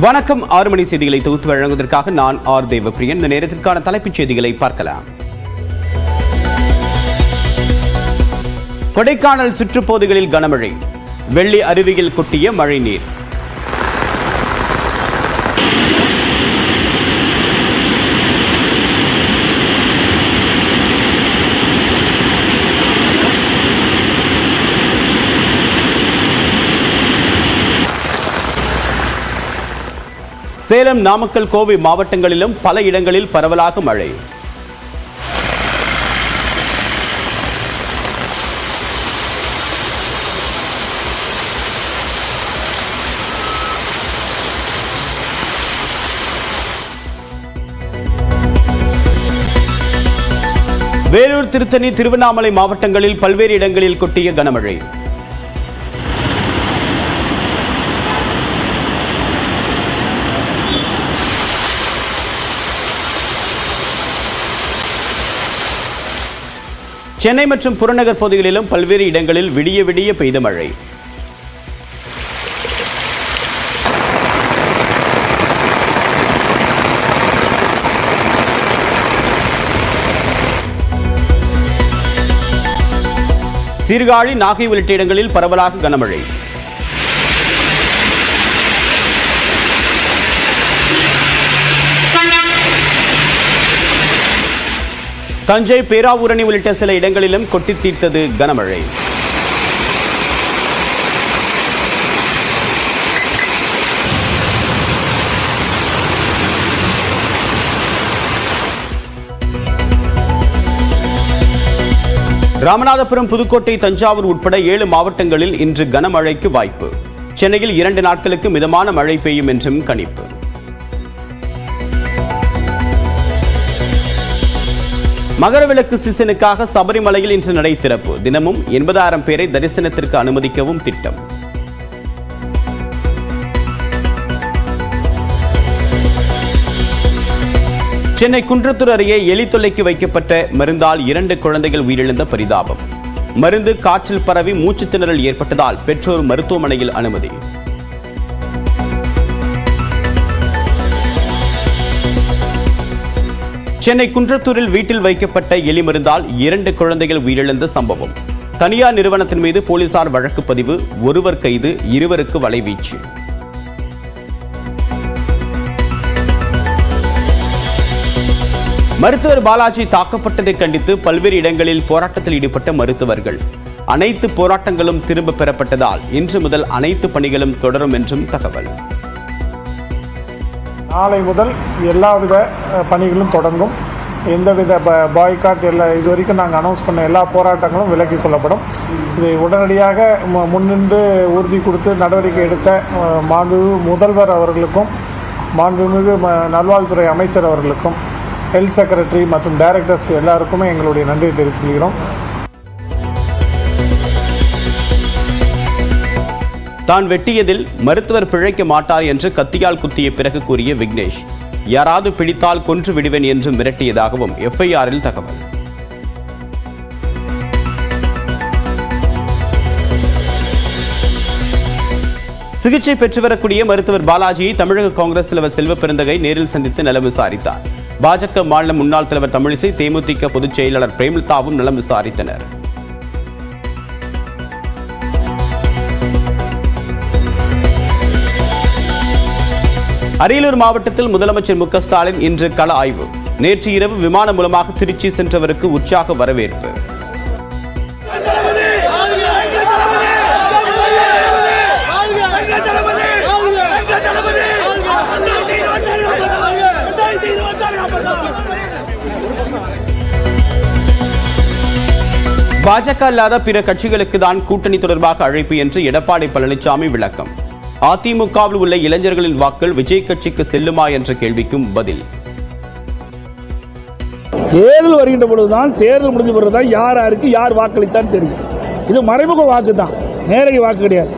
வணக்கம். ஆறு மணி செய்திகளை தொகுத்து வழங்குவதற்காக நான் ஆர் தேவப்பிரியன். இந்த நேரத்திற்கான தலைப்புச் செய்திகளை பார்க்கலாம். கொடைக்கானல் சுற்றுப்பகுதிகளில் கனமழை. வெள்ளி அருவியில் கொட்டிய மழைநீர். சேலம் நாமக்கல் கோவை மாவட்டங்களிலும் பல இடங்களில் பரவலாக மழை. வேலூர் திருத்தணி திருவண்ணாமலை மாவட்டங்களில் பல்வேறு இடங்களில் கொட்டிய கனமழை. சென்னை மற்றும் புறநகர் பகுதிகளிலும் பல்வேறு இடங்களில் விடிய விடிய பெய்த மழை. சீர்காழி நாகை உள்ளிட்ட இடங்களில் பரவலாக கனமழை. தஞ்சை பேராவூரணி உள்ளிட்ட சில இடங்களிலும் கொட்டி தீர்த்தது கனமழை. ராமநாதபுரம் புதுக்கோட்டை தஞ்சாவூர் உட்பட ஏழு மாவட்டங்களில் இன்று கனமழைக்கு வாய்ப்பு. சென்னையில் இரண்டு நாட்களுக்கு மிதமான மழை பெய்யும் என்றும் கணிப்பு. மகரவிளக்கு சீசனுக்காக சபரிமலையில் இன்று நடை திறப்பு. தினமும் எண்பதாயிரம் பேரை தரிசனத்திற்கு அனுமதிக்கவும் திட்டம். சென்னை குன்றத்தூர் அருகே எலித்தொல்லைக்கு வைக்கப்பட்ட மருந்தால் இரண்டு குழந்தைகள் உயிரிழந்த பரிதாபம். மருந்து காற்றில் பரவி மூச்சுத் திணறல் ஏற்பட்டதால் பெற்றோர் மருத்துவமனையில் அனுமதி. சென்னை குன்றத்தூரில் வீட்டில் வைக்கப்பட்ட எலி மருந்தால் இரண்டு குழந்தைகள் உயிரிழந்த சம்பவம். தனியார் நிறுவனத்தின் மீது போலீசார் வழக்கு பதிவு ஒருவர் கைது இருவருக்கு வலைவீச்சு மருத்துவர் பாலாஜி தாக்கப்பட்டதை கண்டித்து பல்வேறு இடங்களில் போராட்டத்தில் ஈடுபட்ட மருத்துவர்கள். அனைத்து போராட்டங்களும் திரும்ப பெறப்பட்டதால் இன்று முதல் அனைத்து பணிகளும் தொடரும் என்றும் தகவல். நாளை முதல் எல்லாவித பணிகளும் தொடங்கும். எந்தவித ப பாய்காட் எல்லா இது வரைக்கும் நாங்கள் அனௌன்ஸ் பண்ண எல்லா போராட்டங்களும் விலக்கிக் கொள்ளப்படும். இதை உடனடியாக மு- முன்னின்று உறுதி கொடுத்து நடவடிக்கை எடுத்த அஹ், மாண்புமிகு முதல்வர் அவர்களுக்கும் மாண்புமிகு நல்வாழ்வுத்துறை அமைச்சர் அவர்களுக்கும் ஹெல்த் செக்ரட்டரி மற்றும் டைரக்டர்ஸ் எல்லாருக்குமே எங்களுடைய நன்றியை தெரிவித்துக் கொள்கிறோம். தான் வெட்டியதில் மருத்துவர் பிழைக்க மாட்டார் என்று கத்தியால் குத்திய பிறகு கூறிய விக்னேஷ் யாராவது பிடித்தால் கொன்று விடுவேன் என்று மிரட்டியதாகவும் எஃப்ஐஆரில் தகவல். சிகிச்சை பெற்று வரக்கூடிய மருத்துவர் பாலாஜியை தமிழக காங்கிரஸ் தலைவர் செல்வ பெருந்தகை நேரில் சந்தித்து நலம் விசாரித்தார். பாஜக மாநில முன்னாள் தலைவர் தமிழிசை தேமுதிக பொதுச் செயலாளர் பிரேமலதாவும் நலம் விசாரித்தனர். அரியலூர் மாவட்டத்தில் முதலமைச்சர் மு ஸ்டாலின் இன்று கள ஆய்வு. நேற்று இரவு விமானம் மூலமாக திருச்சி சென்றவருக்கு உற்சாக வரவேற்பு. பாஜக அல்லாத பிற கட்சிகளுக்கு தான் கூட்டணி தொடர்பாக அழைப்பு என்று எடப்பாடி பழனிசாமி விளக்கம். அதிமுகவில் உள்ள இளைஞர்களின் வாக்கள் விஜய் கட்சிக்கு செல்லுமா என்ற கேள்விக்கும் பதில். தேர்தல் வருகின்ற பொழுதுதான் தேர்தல் முடிஞ்ச பிறகுதான் யார் யாருக்கு யார் வாக்களித்தான் தெரியும். இது மறைமுக வாக்கு தான் நேரடி வாக்கு கிடையாது.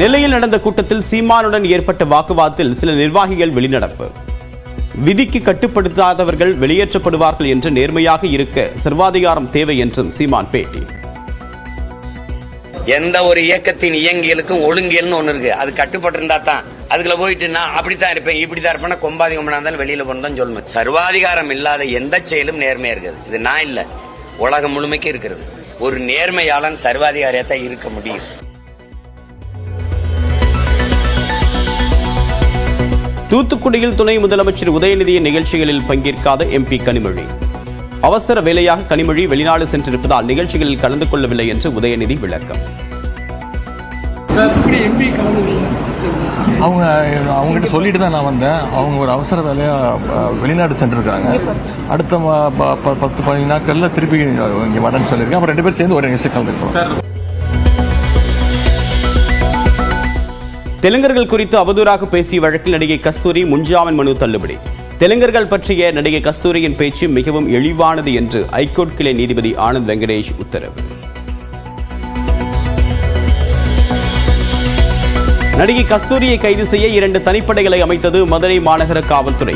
நெல்லையில் நடந்த கூட்டத்தில் சீமானுடன் ஏற்பட்ட வாக்குவாதத்தில் சில நிர்வாகிகள் வெளிநடப்பு. விதிக்கு கட்டுப்படுத்தாதவர்கள் வெளியேற்றப்படுவார்கள் என்று நேர்மையாக இருக்க சர்வாதிகாரம் தேவை என்றும் சீமான் பேட்டி. எந்த ஒரு இயக்கத்தின் இயங்கியலுக்கும் ஒழுங்கியல்னு ஒண்ணு இருக்கு. அது கட்டுப்பட்டு இருந்தா தான். அதுக்குள்ள போயிட்டு நான் அப்படித்தான் இருப்பேன் இப்படித்தான் இருப்பேன் கொம்பாதி கொம்பனா இருந்தாலும் வெளியில போனதான் சொல்லணும். சர்வாதிகாரம் இல்லாத எந்த செயலும் நேர்மையா இருக்குது. இது நான் இல்ல. உலகம் முழுமைக்கு இருக்கிறது. ஒரு நேர்மையாளன் சர்வாதிகாரியத்தான் இருக்க முடியும். தூத்துக்குடியில் துணை முதலமைச்சர் உதயநிதியின் நிகழ்ச்சிகளில் பங்கேற்காத எம்பி கனிமொழி. அவசர வேலையாக கனிமொழி வெளிநாடு சென்றிருப்பதால் நிகழ்ச்சிகளில் கலந்து கொள்ளவில்லை என்று உதயநிதி விளக்கம். அவங்க அவங்ககிட்ட சொல்லிட்டு தான் நான் வந்தேன். அவங்க ஒரு அவசர வேலையாக வெளிநாடு சென்றிருக்காங்க. அடுத்த பத்து பதினஞ்சு நாட்களில் திருப்பி இங்கே வரேன்னு சொல்லியிருக்கேன். அப்புறம் ரெண்டு பேரும் சேர்ந்து ஒரு நிகழ்ச்சி கலந்துருக்கோம். தெலுங்கர்கள் குறித்து அவதூறாக பேசிய வழக்கில் நடிகை கஸ்தூரி முன்ஜாமீன் மனு தள்ளுபடி. தெலுங்கர்கள் பற்றிய நடிகை கஸ்தூரியின் பேச்சு மிகவும் இழிவானது என்று ஐகோர்ட் கிளை நீதிபதி ஆனந்த் வெங்கடேஷ் உத்தரவு. நடிகை கஸ்தூரியை கைது செய்ய இரண்டு தனிப்படைகளை அமைத்தது மதுரை மாநகர காவல்துறை.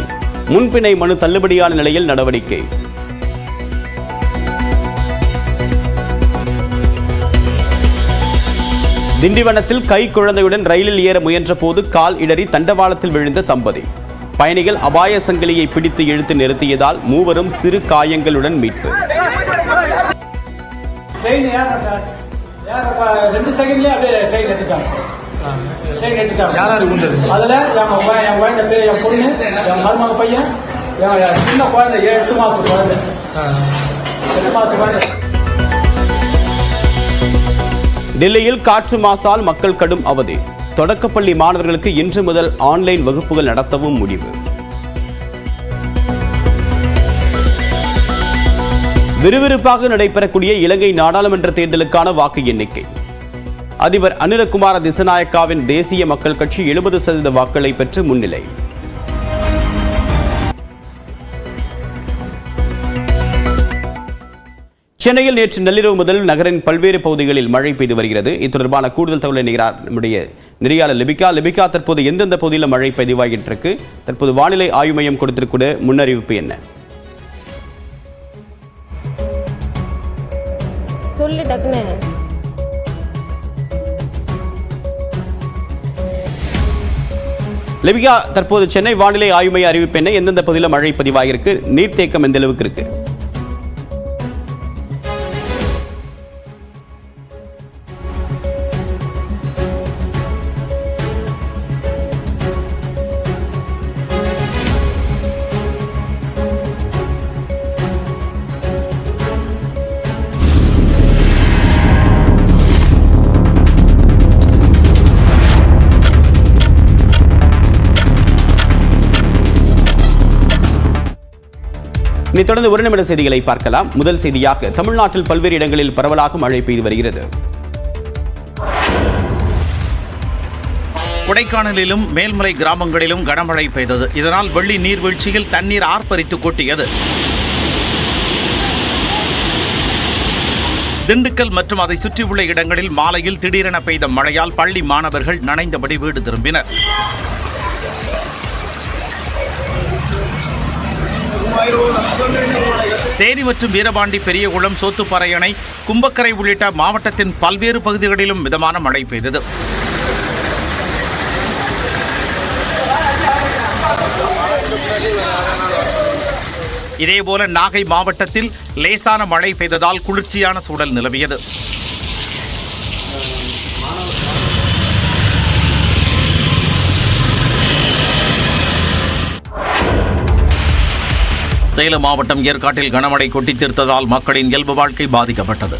முன்பிணை மனு தள்ளுபடியான நிலையில் நடவடிக்கை. திண்டிவனத்தில் கை குழந்தையுடன் ரயிலில் ஏற முயன்ற போது கால் இடறி தண்டவாளத்தில் விழுந்த தம்பதி. பயணிகள் அபாய சங்கிலியை பிடித்து இழுத்து நிறுத்தியதால் மூவரும் சிறு காயங்களுடன் மீட்பு. பையன் சின்ன குழந்தை எட்டு மாசம் குழந்தை. எட்டு மாசம் குழந்தை. டெல்லியில் காற்று மாசால் மக்கள் கடும் அவதி. தொடக்கப்பள்ளி மாணவர்களுக்கு இன்று முதல் ஆன்லைன் வகுப்புகள் நடத்தவும் முடிவு. விறுவிறுப்பாக நடைபெறக்கூடிய இலங்கை நாடாளுமன்ற தேர்தலுக்கான வாக்கு எண்ணிக்கை. அதிபர் அனிலகுமார திசநாயக்காவின் தேசிய மக்கள் கட்சி எழுபது சதவீத வாக்குகளை பெற்று முன்னிலை. சென்னையில் நேற்று நள்ளிரவு முதல் நகரின் பல்வேறு பகுதிகளில் மழை பெய்து வருகிறது. இது தொடர்பான கூடுதல் தகவலை நிகரார் நம்முடைய நெறியாளர் லிபிகா. லிபிகா தற்போது எந்தெந்த பகுதியில் மழை பதிவாகிட்டு இருக்கு தற்போது வானிலை ஆய்வு மையம் கொடுத்திருக்கூடிய முன்னறிவிப்பு என்ன? சொல்லு லிபிகா தற்போது சென்னை வானிலை ஆய்வு மைய அறிவிப்பு என்ன? எந்தெந்த பகுதியில் மழை பதிவாகியிருக்கு? நீர்த்தேக்கம் எந்த அளவுக்கு இருக்கு? இனி தொடர்ந்து ஒரு நிமிட செய்திகளை பார்க்கலாம். முதல் செய்தியாக தமிழ்நாட்டில் பல்வேறு இடங்களில் பரவலாக மழை பெய்து வருகிறது. கொடைக்கானலிலும் மேல்மலை கிராமங்களிலும் கனமழை பெய்தது. இதனால் வெள்ளி நீர்வீழ்ச்சியில் தண்ணீர் ஆர்ப்பரித்து கொட்டியது. திண்டுக்கல் மற்றும் அதை சுற்றியுள்ள இடங்களில் மாலையில் திடீரென பெய்த மழையால் பள்ளி மாணவர்கள் நனைந்தபடி வீடு திரும்பினர். தேனி மற்றும் வீரபாண்டி பெரியகுளம் சோத்துப்பாறை அணை கும்பக்கரை உள்ளிட்ட மாவட்டத்தின் பல்வேறு பகுதிகளிலும் மிதமான மழை பெய்தது. இதேபோல நாகை மாவட்டத்தில் லேசான மழை பெய்ததால் குளிர்ச்சியான சூழல் நிலவியது. சேலம் மாவட்டம் ஏற்காட்டில் கனமழை கொட்டி தீர்த்ததால் மக்களின் இயல்பு வாழ்க்கை பாதிக்கப்பட்டது.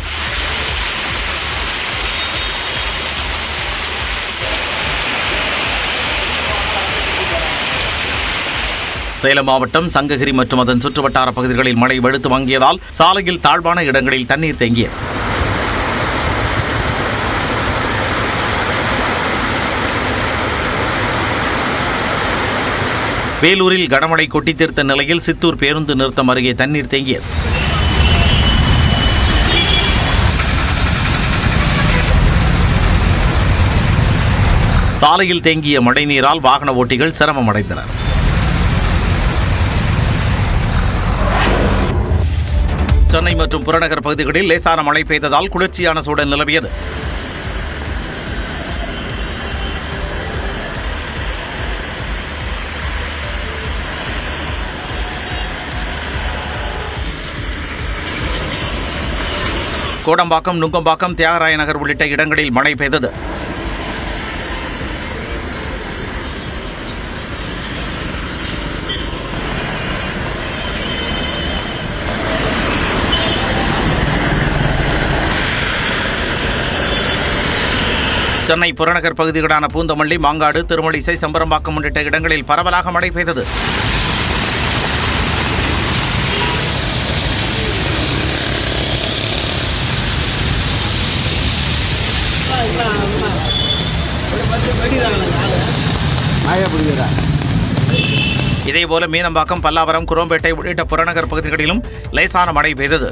சேலம் மாவட்டம் சங்ககிரி மற்றும் அதன் சுற்றுவட்டார பகுதிகளில் மழை வெளுத்து வாங்கியதால் சாலையில் தாழ்வான இடங்களில் தண்ணீர் தேங்கியது. வேலூரில் கனமழை கொட்டி தீர்த்த நிலையில் சித்தூர் பேருந்து நிறுத்தம் அருகே தண்ணீர் தேங்கியது. சாலையில் தேங்கிய மழைநீரால் வாகன ஓட்டிகள் சிரமமடைந்தனர். சென்னை மற்றும் புறநகர் பகுதிகளில் லேசான மழை பெய்ததால் குளிர்ச்சியான சூழல் நிலவியது. கோடம்பாக்கம் நுங்கம்பாக்கம் தியாகராய நகர் உள்ளிட்ட இடங்களில் மழை பெய்தது. சென்னை புறநகர் பகுதிகளான பூந்தமல்லி மாங்காடு திருமலிசை செம்பரம்பாக்கம் உள்ளிட்ட இடங்களில் பரவலாக மழை பெய்தது. இதேபோல மீனம்பாக்கம் பல்லாவரம் குரோம்பேட்டை உள்ளிட்ட புறநகர் பகுதிகளிலும் லேசான மழை பெய்தது.